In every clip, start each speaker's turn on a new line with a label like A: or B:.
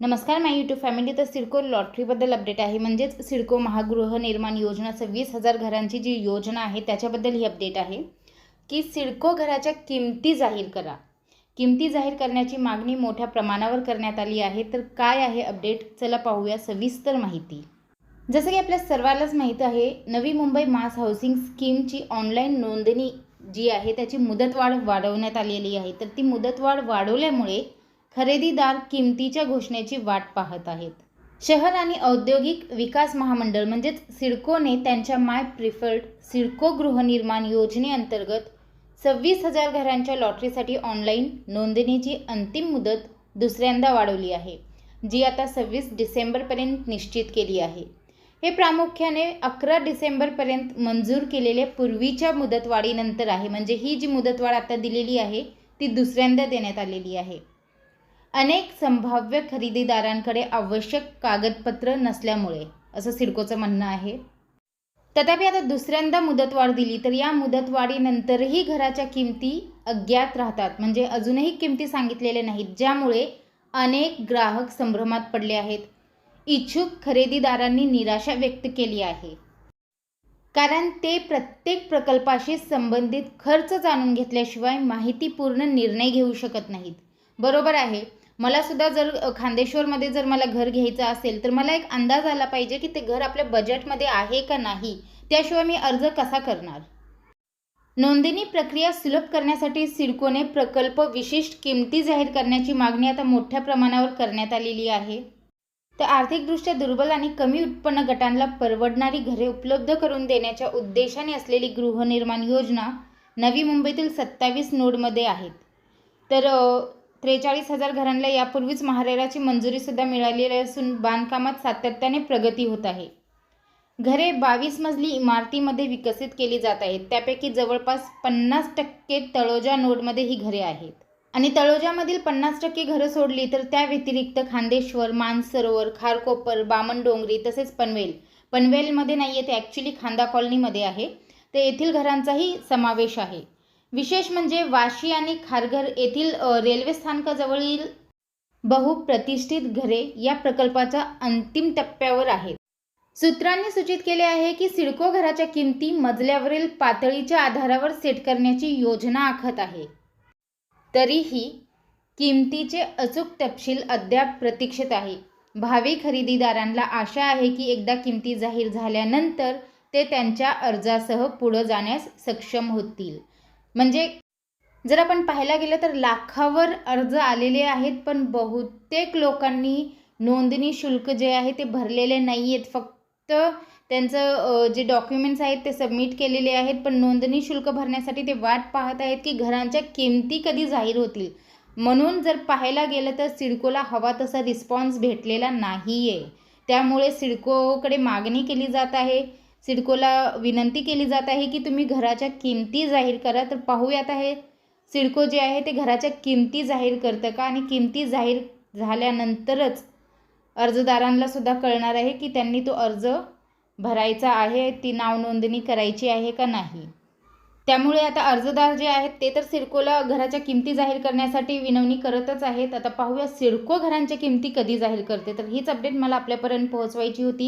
A: नमस्कार माय YouTube family तर CIDCO लॉटरीबद्दल update आहे. म्हणजेच सिडको महागृहनिर्माण योजना सव्वीस हजार घरांची जी योजना आहे त्याच्याबद्दल ही अपडेट आहे. की सिडको घराच्या किमती जाहीर करा. किमती जाहीर करण्याची मागणी मोठ्या प्रमाणावर करण्यात आली आहे. तर काय आहे अपडेट चला पाहूया सविस्तर माहिती. जसं की आपल्या सर्वांनाच माहीत आहे नवी मुंबई मास हाऊसिंग स्कीमची ऑनलाईन नोंदणी जी आहे त्याची मुदतवाढ वाढवण्यात आलेली आहे. तर ती मुदतवाढ वाढवल्यामुळे खरेदीदार किमतीच्या घोषणेची वाट पाहत आहेत. शहर आणि औद्योगिक विकास महामंडळ म्हणजेच सिडकोने त्यांच्या माय प्रिफर्ड सिडको गृहनिर्माण योजनेअंतर्गत सव्वीस हजार घरांच्या लॉटरीसाठी ऑनलाईन नोंदणीची अंतिम मुदत दुसऱ्यांदा वाढवली आहे जी आता सव्वीस डिसेंबरपर्यंत निश्चित केली आहे. हे प्रामुख्याने अकरा डिसेंबरपर्यंत मंजूर केलेल्या पूर्वीच्या मुदतवाढीनंतर आहे म्हणजे ही जी मुदतवाढ आता दिलेली आहे ती दुसऱ्यांदा देण्यात आलेली आहे. अनेक संभाव्य खरेदीदारांकडे आवश्यक कागदपत्र नसल्यामुळे असं सिडकोचं म्हणणं आहे. तथापि आता दुसऱ्यांदा मुदतवाढ दिली तर या मुदतवाढीनंतरही घराच्या किमती अज्ञात राहतात. म्हणजे अजूनही किमती सांगितलेल्या नाहीत ज्यामुळे अनेक ग्राहक संभ्रमात पडले आहेत. इच्छुक खरेदीदारांनी निराशा व्यक्त केली आहे. कारण ते प्रत्येक प्रकल्पाशी संबंधित खर्च जाणून घेतल्याशिवाय माहितीपूर्ण निर्णय घेऊ शकत नाहीत. बरोबर आहे. मला सुद्धा जर खांदेश्वरमध्ये जर मला घर घ्यायचं असेल तर मला एक अंदाज आला पाहिजे की ते घर आपल्या बजेटमध्ये आहे का नाही. त्याशिवाय मी अर्ज कसा करणार? नोंदणी प्रक्रिया सुलभ करण्यासाठी सिडकोने प्रकल्प विशिष्ट किमती जाहीर करण्याची मागणी आता मोठ्या प्रमाणावर करण्यात आलेली आहे. तर आर्थिकदृष्ट्या दुर्बल आणि कमी उत्पन्न गटांना परवडणारी घरे उपलब्ध करून देण्याच्या उद्देशाने असलेली गृहनिर्माण योजना नवी मुंबईतील सत्तावीस नोडमध्ये आहेत. तर त्रेचाळीस हजार घरांना यापूर्वीच महारेराची मंजुरीसुद्धा मिळालेली असून बांधकामात सातत्याने प्रगती होत आहे. घरे बावीस मजली इमारतीमध्ये विकसित केली जात आहेत. त्यापैकी जवळपास पन्नास टक्के तळोजा नोडमध्ये ही घरे आहेत. आणि तळोजामधील पन्नास टक्के घरं सोडली तर त्या व्यतिरिक्त खांदेश्वर मानसरोवर खारकोपर बामणडोंगरी तसेच पनवेल. पनवेलमध्ये नाही आहे ते ॲक्च्युली खांदा कॉलनीमध्ये आहे. तर येथील घरांचाही समावेश आहे. विशेष म्हणजे वाशी आणि खारघर येथील रेल्वे स्थानकाजवळील बहुप्रतिष्ठित घरे या प्रकल्पाच्या अंतिम टप्प्यावर आहेत. सूत्रांनी सूचित केले आहे की सिडको घराच्या किमती मजल्यावरील पातळीच्या आधारावर सेट करण्याची योजना आखत आहे. तरीही किमतीचे अचूक तपशील अद्याप प्रतीक्षित आहे. भावी खरेदीदारांना आशा आहे की एकदा किमती जाहीर झाल्यानंतर ते त्यांच्या अर्जासह पुढं जाण्यास सक्षम होतील. म्हणजे जर आपण पाहायला गेलं तर लाखावर अर्ज आलेले आहेत पण बहुतेक लोकांनी नोंदणी शुल्क जे आहे ते भरलेले नाही आहेत फक्त त्यांचं जे डॉक्युमेंट्स आहेत ते सबमिट केलेले आहेत पण नोंदणी शुल्क भरण्यासाठी ते वाट पाहत आहेत की घरांच्या किमती कधी जाहीर होतील. म्हणून जर पाहायला गेलं तर सिडकोला हवा तसा रिस्पॉन्स भेटलेला नाही आहे त्यामुळे सिडकोकडे मागणी केली जात आहे. सिडकोला विनंती केली जात आहे की तुम्ही घराच्या किमती जाहीर करा. तर पाहूयात आहे सिडको जे आहे ते घराच्या किमती जाहीर करतं का? आणि किमती जाहीर झाल्यानंतरच अर्जदारांना सुद्धा कळणार आहे की त्यांनी तो अर्ज भरायचा आहे ती नाव नोंदणी करायची आहे का नाही. त्यामुळे आता अर्जदार जे आहेत ते तर सिडकोला घराच्या किमती जाहीर करण्यासाठी विनवणी करतच आहेत. आता पाहूया सिडको घरांच्या किमती कधी जाहीर करते? तर हीच अपडेट मला आपल्यापर्यंत पोहोचवायची होती.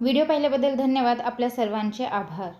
A: व्हिडिओ पाहिल्याबद्दल धन्यवाद. आपल्या सर्वांचे आभार.